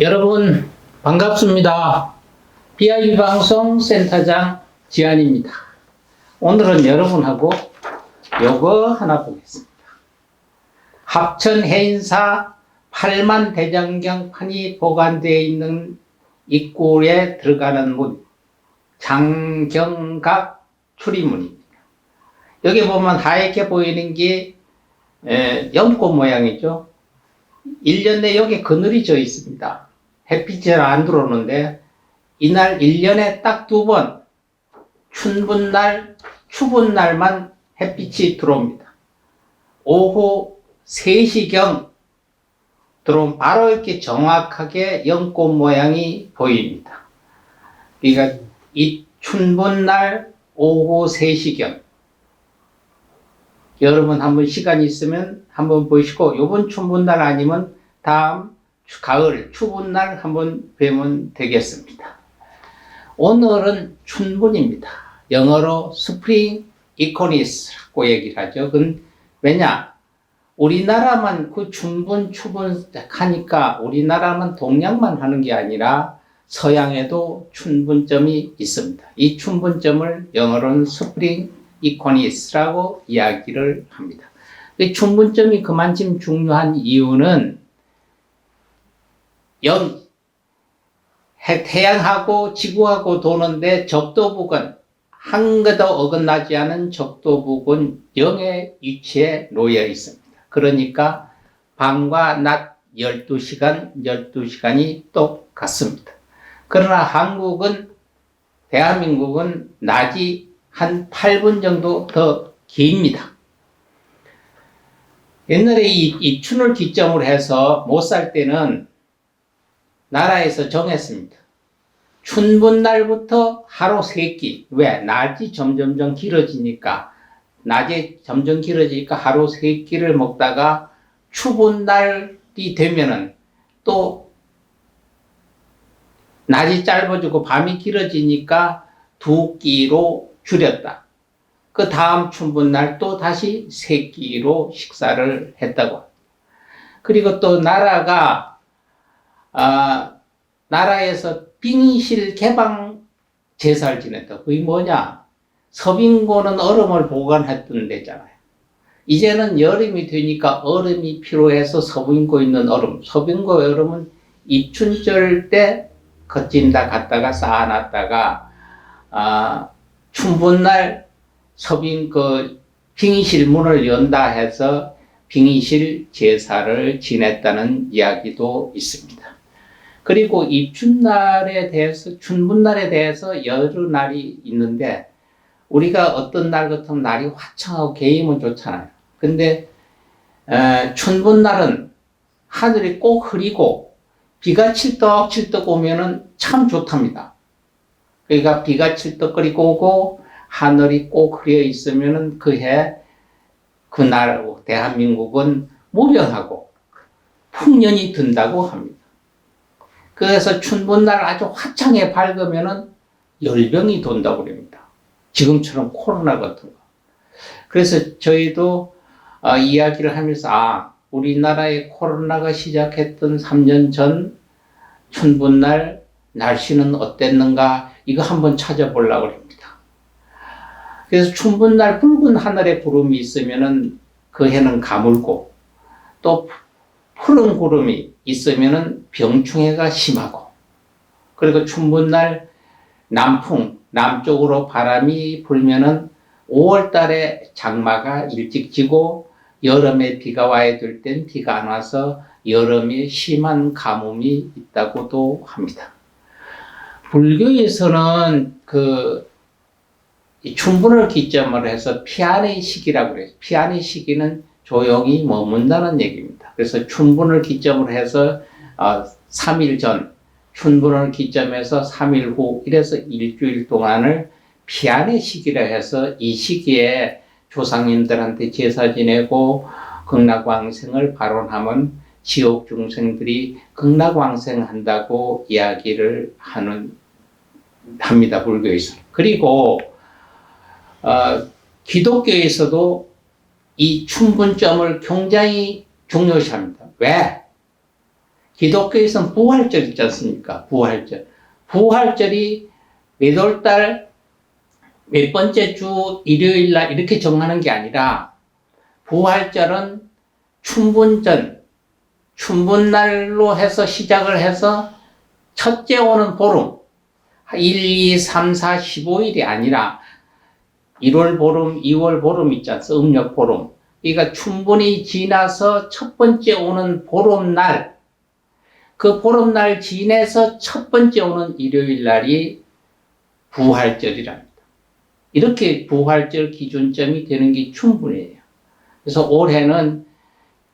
여러분 반갑습니다. BIB 방송 센터장 지안입니다. 오늘은 여러분하고 요거 하나 보겠습니다. 합천 해인사 8만 대장경판이 보관되어 있는 입구에 들어가는 문 장경각 출입문입니다. 여기 보면 하얗게 보이는 게 에, 연꽃 모양이죠. 1년 내 여기 그늘이 져 있습니다. 햇빛이 잘 안 들어오는데 이날 1년에 딱 두 번 춘분 날, 추분 날만 햇빛이 들어옵니다. 오후 3시경 들어오면 바로 이렇게 정확하게 연꽃 모양이 보입니다. 그러니까 이 춘분 날 오후 3시경 여러분 한번 시간 있으면 한번 보시고 요번 춘분 날 아니면 다음 추- 가을 추분날 한번 뵈면 되겠습니다. 오늘은 춘분입니다. 영어로 스프링 이코니스라고 얘기를 하죠. 그건 왜냐? 우리나라만 그 춘분, 추분 하니까 우리나라만 동양만 하는 게 아니라 서양에도 춘분점이 있습니다. 이 춘분점을 영어로는 스프링 이코니스라고 이야기를 합니다. 이 춘분점이 그만큼 중요한 이유는 영 해- 태양하고 지구하고 도는데 적도북은 한 개도 어긋나지 않은 적도북은 영의 위치에 놓여 있습니다. 그러니까 밤과 낮 12시간, 12시간이 똑같습니다. 그러나 한국은, 대한민국은 낮이 한 8분 정도 더 깁니다. 옛날에 이, 이 춘을 기점으로 해서 못 살 때는 나라에서 정했습니다. 춘분 날부터 하루 세 끼. 왜? 낮이 점점점 길어지니까, 낮에 점점 길어지니까 하루 세 끼를 먹다가 추분 날이 되면은 또 낮이 짧아지고 밤이 길어지니까 두 끼로 줄였다. 그 다음 춘분 날 또 다시 세 끼로 식사를 했다고. 그리고 또 나라가 아, 나라에서 빙실 개방 제사를 지냈다. 그게 뭐냐? 서빙고는 얼음을 보관했던 데잖아요. 이제는 여름이 되니까 얼음이 필요해서 서빙고 있는 얼음. 서빙고 얼음은 입춘절 때 거친다 갔다가 쌓아놨다가 아, 춘분날 서빙 그 빙의실 문을 연다 해서 빙의실 제사를 지냈다는 이야기도 있습니다. 그리고 입춘날에 대해서 춘분날에 대해서 여러 날이 있는데 우리가 어떤 날 같으면 날이 화창하고 개임은 좋잖아요. 근데 에, 춘분날은 하늘이 꼭 흐리고 비가 칠떡칠떡 오면은 참 좋답니다. 그러니까 비가 칠떡거리고 오고 하늘이 꼭 흐려 있으면은 그해 그날 대한민국은 무병하고 풍년이 든다고 합니다. 그래서 춘분날 아주 화창에 밝으면은 열병이 돈다고 그럽니다. 지금처럼 코로나 같은 거. 그래서 저희도 어, 이야기를 하면서 아 우리나라의 코로나가 시작했던 3년 전 춘분날 날씨는 어땠는가 이거 한번 찾아보려고 합니다. 그래서 춘분날 붉은 하늘에 구름이 있으면은 그 해는 가물고 또 푸른 구름이 있으면은 병충해가 심하고 그리고 춘분 날 남풍 남쪽으로 바람이 불면은 5월 달에 장마가 일찍 지고 여름에 비가 와야 될 땐 비가 안 와서 여름에 심한 가뭄이 있다고도 합니다. 불교에서는 그이 춘분을 기점으로 해서 피안의 시기라고 그래요. 피안의 시기는 조용히 머문다는 얘기입니다. 그래서 춘분을 기점으로 해서 어, 3일 전, 춘분을 기점해서 3일 후, 이래서 일주일 동안을 피안의 시기라 해서 이 시기에 조상님들한테 제사 지내고 극락왕생을 발언하면 지옥 중생들이 극락왕생 한다고 이야기를 하는 합니다 불교에서. 그리고 어, 기독교에서도 이 춘분점을 굉장히 중요시합니다. 왜? 기독교에서는 부활절 있지 않습니까? 부활절. 부활절이 몇월달 몇 번째 주 일요일 날 이렇게 정하는 게 아니라 부활절은 춘분전, 춘분날로 해서 시작을 해서 첫째 오는 보름, 1, 2, 3, 4, 15일이 아니라 1월 보름, 2월 보름 있지 않습니까? 음력 보름. 그러니까 춘분이 지나서 첫 번째 오는 보름날, 그 보름날 지내서 첫 번째 오는 일요일 날이 부활절이랍니다. 이렇게 부활절 기준점이 되는 게 춘분이에요. 그래서 올해는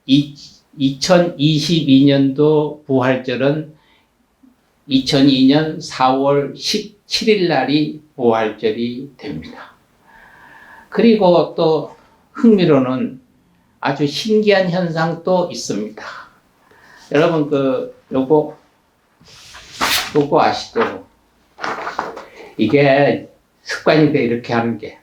2022년도 부활절은 2002년 4월 17일 날이 부활절이 됩니다. 그리고 또 흥미로는 아주 신기한 현상도 있습니다. 여러분 그 요거 요거 아시죠? 이게 습관이 돼 이렇게 하는 게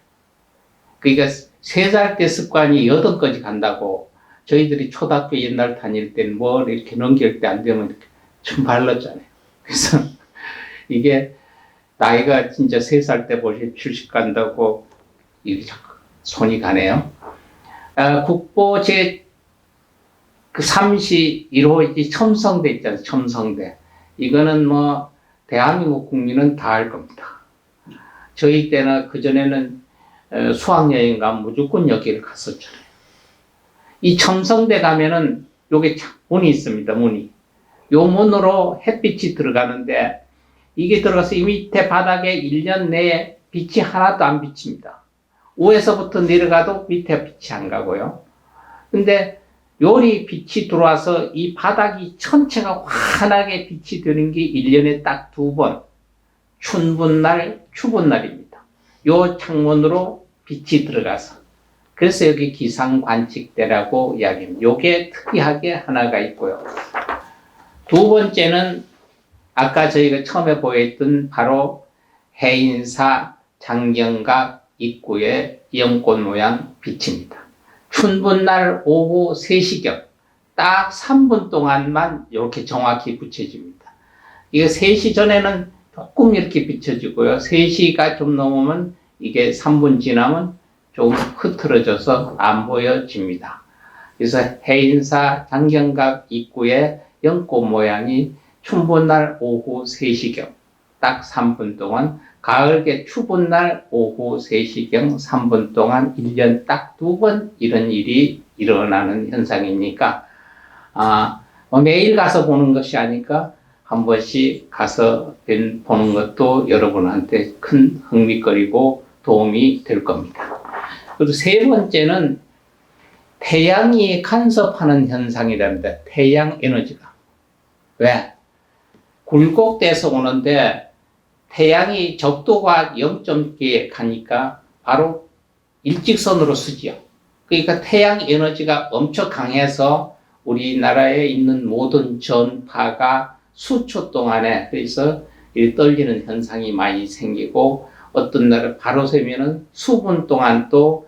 그러니까 세 살 때 습관이 여덟까지 간다고 저희들이 초등학교 옛날 다닐 때는 뭐 이렇게 넘길 때 안 되면 이렇게 좀 발랐잖아요. 그래서 이게 나이가 진짜 세 살 때 벌써 출식 간다고 이렇게 자꾸 손이 가네요. 아, 국보 제 그 31호 첨성대 있잖아요. 첨성대. 이거는 뭐 대한민국 국민은 다 알 겁니다. 저희 때는 그전에는 어, 수학여행 가면 무조건 여기를 갔었잖아요. 이 첨성대 가면은 요게 참 문이 있습니다. 문이. 요 문으로 햇빛이 들어가는데 이게 들어가서 이 밑에 바닥에 1년 내에 빛이 하나도 안 비칩니다. 위에서부터 내려가도 밑에 빛이 안 가고요. 근데 요리 빛이 들어와서 이 바닥이 전체가 환하게 빛이 드는 게 1년에 딱 두 번. 춘분 날, 추분 날입니다. 요 창문으로 빛이 들어가서. 그래서 여기 기상관측대라고 이야기합니다. 요게 특이하게 하나가 있고요. 두 번째는 아까 저희가 처음에 보였던 바로 해인사 장경각 입구의 연꽃 모양 빛입니다. 춘분날 오후 3시경 딱 3분 동안만 이렇게 정확히 붙여집니다. 이거 3시 전에는 조금 이렇게 비춰지고요. 3시가 좀 넘으면 이게 3분 지나면 조금 흐트러져서 안 보여집니다. 그래서 해인사 장경각 입구의 연꽃 모양이 춘분날 오후 3시경 딱 3분 동안 가을계 추분날 오후 3시경 3분 동안 1년 딱 두 번 이런 일이 일어나는 현상이니까 아, 뭐 매일 가서 보는 것이 아니까 한 번씩 가서 보는 것도 여러분한테 큰 흥미거리고 도움이 될 겁니다. 그리고 세 번째는 태양이 간섭하는 현상이랍니다. 태양 에너지가. 왜? 굴곡돼서 오는데 태양이 적도가 0.개 가니까 바로 일직선으로 쓰지요. 그러니까 태양 에너지가 엄청 강해서 우리나라에 있는 모든 전파가 수초 동안에 그래서 이 떨리는 현상이 많이 생기고 어떤 날은 바로 세면은 수분 동안 또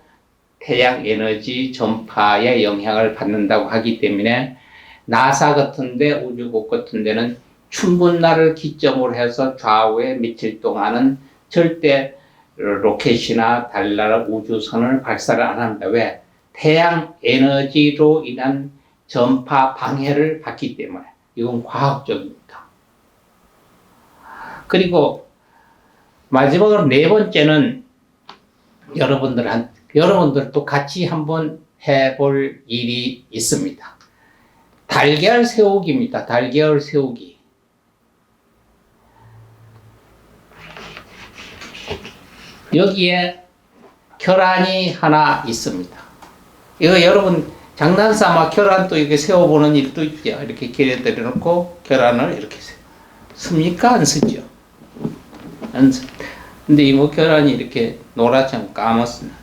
태양 에너지 전파의 영향을 받는다고 하기 때문에 나사 같은데 우주국 같은 데는 춘분날을 기점으로 해서 좌우에 며칠 동안은 절대 로켓이나 달나라 우주선을 발사를 안 합니다. 왜? 태양 에너지로 인한 전파 방해를 받기 때문에 이건 과학적입니다. 그리고 마지막으로 네 번째는 여러분들한 여러분들도 같이 한번 해볼 일이 있습니다. 달걀 세우기입니다. 달걀 세우기. 여기에 계란이 하나 있습니다. 이거 여러분 장난삼아 계란도 이렇게 세워보는 일도 있죠. 이렇게 길에 들여놓고 계란을 이렇게 세워. 씁니까? 안 쓰죠. 안 씁. 근데 이뭐 계란이 이렇게 노랗지 까맣습니다.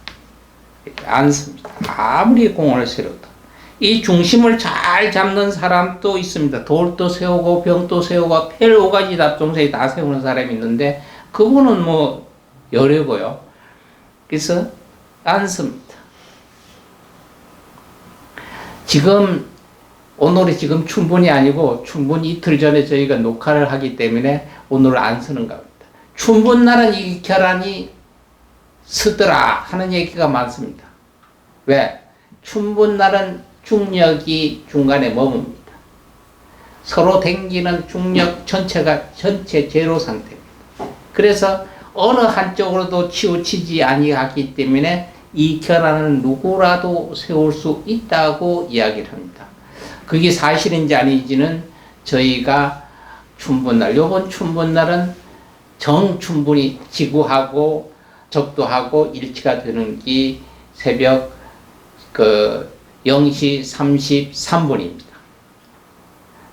안 씁니다. 아무리 공을 세워도. 이 중심을 잘 잡는 사람도 있습니다. 돌도 세우고 병도 세우고 펠 오가지 잡종새에 다 세우는 사람이 있는데 그분은 뭐 여려고요. 그래서 안 씁니다. 지금 오늘이 지금 춘분이 아니고 춘분 이틀 전에 저희가 녹화를 하기 때문에 오늘 안 쓰는 겁니다. 날은 이 결안이 쓰더라 하는 얘기가 많습니다. 왜? 날은 중력이 중간에 머뭅니다. 서로 댕기는 중력 전체가 전체 제로 상태입니다. 그래서 어느 한쪽으로도 치우치지 아니하기 때문에 이 결안은 누구라도 세울 수 있다고 이야기를 합니다. 그게 사실인지 아닌지는 저희가 춘분날, 요번 춘분날은 정춘분이 지구하고 적도하고 일치가 되는 게 새벽 그 0시 33분입니다.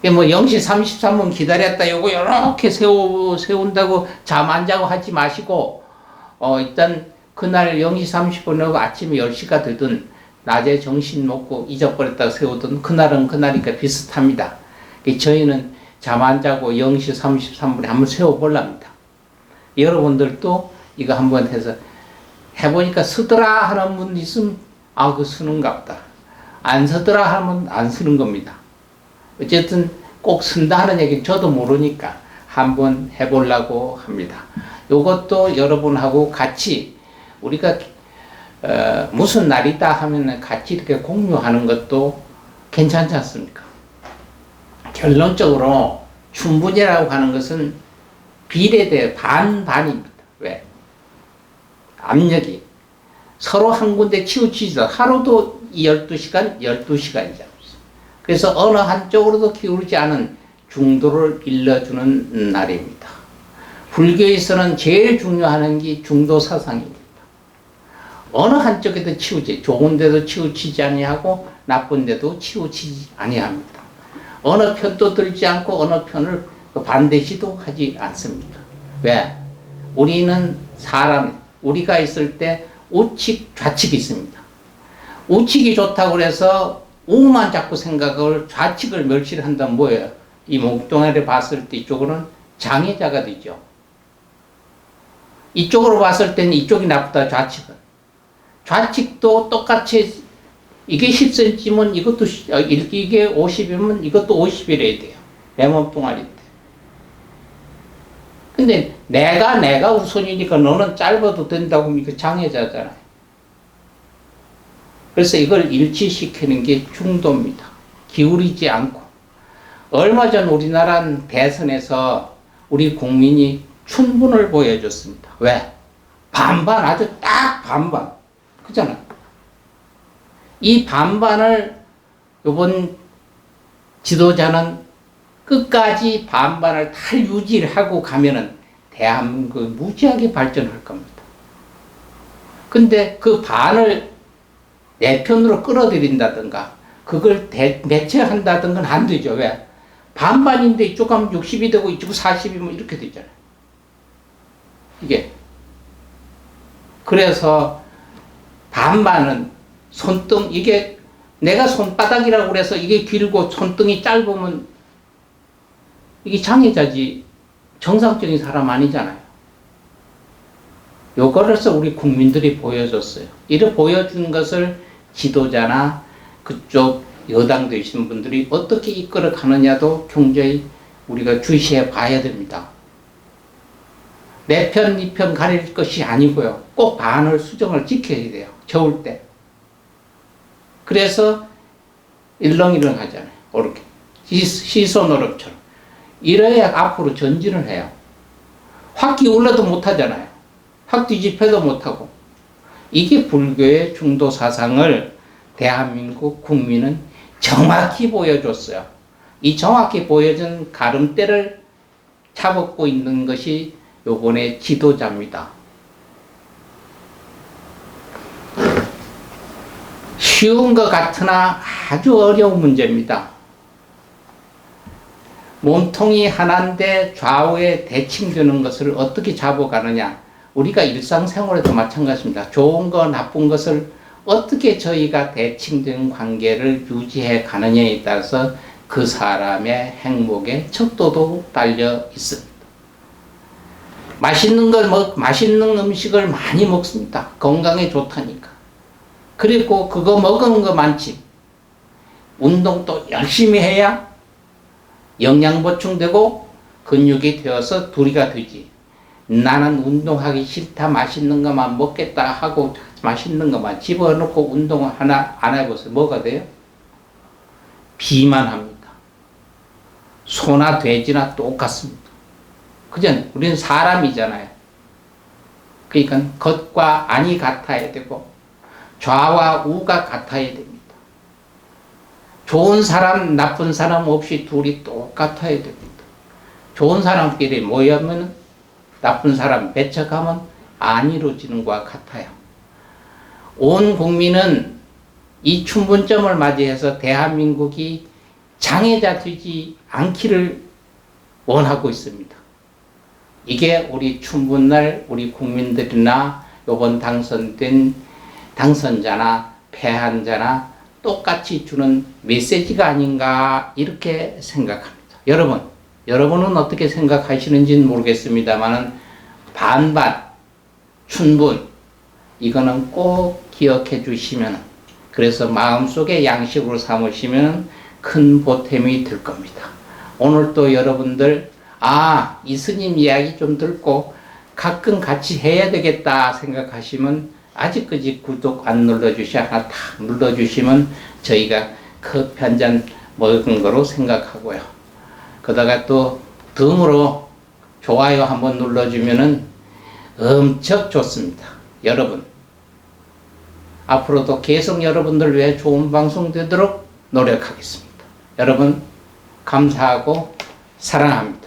뭐 0시 33분 기다렸다 요거 이렇게 세우, 세운다고 잠 안 자고 하지 마시고 어 일단 그날 0시 30분하고 아침에 10시가 되든 낮에 정신 먹고 잊어버렸다 세우든 그날은 그날이니까 비슷합니다. 저희는 잠 안 자고 0시 33분에 한번 세워볼랍니다. 여러분들도 이거 한번 해서 해보니까 쓰더라 하는 분 있으면 아, 그 쓰는가 보다. 안 쓰더라 하면 안 쓰는 겁니다. 어쨌든 꼭 쓴다 하는 얘기는 저도 모르니까 한번 해보려고 합니다. 요것도 여러분하고 같이 우리가 어, 무슨 날이다 하면 같이 이렇게 공유하는 것도 괜찮지 않습니까? 결론적으로 춘분이라고 하는 것은 비례대 반반입니다. 왜? 압력이 서로 한 군데 치우치지 하루도 12시간, 12시간이잖아요. 그래서 어느 한쪽으로도 기울지 않은 중도를 일러주는 날입니다. 불교에서는 제일 중요한 게 중도 사상입니다. 어느 한쪽에도 치우지, 좋은 데도 치우치지 아니하고 나쁜 데도 치우치지 아니합니다. 어느 편도 들지 않고 어느 편을 반대시도 하지 않습니다. 왜? 우리는 사람, 우리가 있을 때 우측, 좌측이 있습니다. 우측이 좋다고 해서 우만 자꾸 생각을 좌측을 멸시를 한다면 뭐예요? 이 목동아를 봤을 때 이쪽으로는 장애자가 되죠. 이쪽으로 봤을 때는 이쪽이 나쁘다, 좌측은. 좌측도 똑같이 이게 10cm면 이것도 시- 어, 이게 50이면 이것도 50이래야 돼요. 내 몸뚱아리인데. 근데 내가 내가 우선이니까 너는 짧아도 된다고 이거 장애자잖아요. 그래서 이걸 일치시키는 게 중도입니다. 기울이지 않고. 얼마 전 우리나라 대선에서 우리 국민이 춘분을 보여줬습니다. 왜? 반반, 아주 딱 반반. 그잖아요. 이 반반을 이번 지도자는 끝까지 반반을 다 유지를 하고 가면은 대한민국 무지하게 발전할 겁니다. 근데 그 반을 내 편으로 끌어들인다든가 그걸 대, 매체한다든가 안 되죠. 왜? 반반인데 이쪽 가면 60이 되고 이쪽 40이면 이렇게 되잖아요. 이게. 그래서 반반은 손등 이게 내가 손바닥이라고 그래서 이게 길고 손등이 짧으면 이게 장애자지 정상적인 사람 아니잖아요. 요거를 서 우리 국민들이 보여줬어요. 이를 보여준 것을 지도자나 그쪽 여당 되신 분들이 어떻게 이끌어 가느냐도 굉장히 우리가 주시해 봐야 됩니다. 내 편, 이 편 가릴 것이 아니고요. 꼭 반을 수정을 지켜야 돼요. 겨울 때. 그래서 일렁일렁 하잖아요. 이렇게. 시소노릇처럼. 이래야 앞으로 전진을 해요. 확 기울러도 못하잖아요. 확 뒤집혀도 못하고. 이게 불교의 중도 사상을 대한민국 국민은 정확히 보여줬어요. 이 정확히 보여준 가름대를 잡고 있는 것이 요번에 지도자입니다. 쉬운 것 같으나 아주 어려운 문제입니다. 몸통이 하나인데 좌우에 대칭되는 것을 어떻게 잡아가느냐. 우리가 일상생활에도 마찬가지입니다. 좋은 거, 나쁜 것을 어떻게 저희가 대칭된 관계를 유지해 가느냐에 따라서 그 사람의 행복의 척도도 달려 있습니다. 맛있는 걸 먹, 맛있는 음식을 많이 먹습니다. 건강에 좋다니까. 그리고 그거 먹은 거 많지. 운동도 열심히 해야 영양 보충되고 근육이 되어서 둘이가 되지. 나는 운동하기 싫다 맛있는 것만 먹겠다 하고 맛있는 것만 집어넣고 운동 하나 안 해보세요. 뭐가 돼요? 비만합니다. 소나 돼지나 똑같습니다. 그죠? 우리는 사람이잖아요. 그러니까 겉과 안이 같아야 되고 좌와 우가 같아야 됩니다. 좋은 사람, 나쁜 사람 없이 둘이 똑같아야 됩니다. 좋은 사람끼리 모이면 나쁜 사람 배척하면 안 이루어지는 것과 같아요. 온 국민은 이 춘분점을 맞이해서 대한민국이 장애자 되지 않기를 원하고 있습니다. 이게 우리 춘분날 우리 국민들이나 요번 당선된 당선자나 패한자나 똑같이 주는 메시지가 아닌가 이렇게 생각합니다. 여러분, 여러분은 어떻게 생각하시는지는 모르겠습니다만은 반반, 춘분 이거는 꼭 기억해 주시면 그래서 마음속에 양식으로 삼으시면 큰 보탬이 될 겁니다. 오늘 또 여러분들 아, 이 스님 이야기 좀 듣고 가끔 같이 해야 되겠다 생각하시면 아직까지 구독 안 눌러주시 하나 탁 눌러주시면 저희가 커피 한 잔 먹은 거로 생각하고요. 그러다가 또 덤으로 좋아요 한번 눌러주면은 엄청 좋습니다. 여러분. 앞으로도 계속 여러분들 위해 좋은 방송 되도록 노력하겠습니다. 여러분, 감사하고 사랑합니다.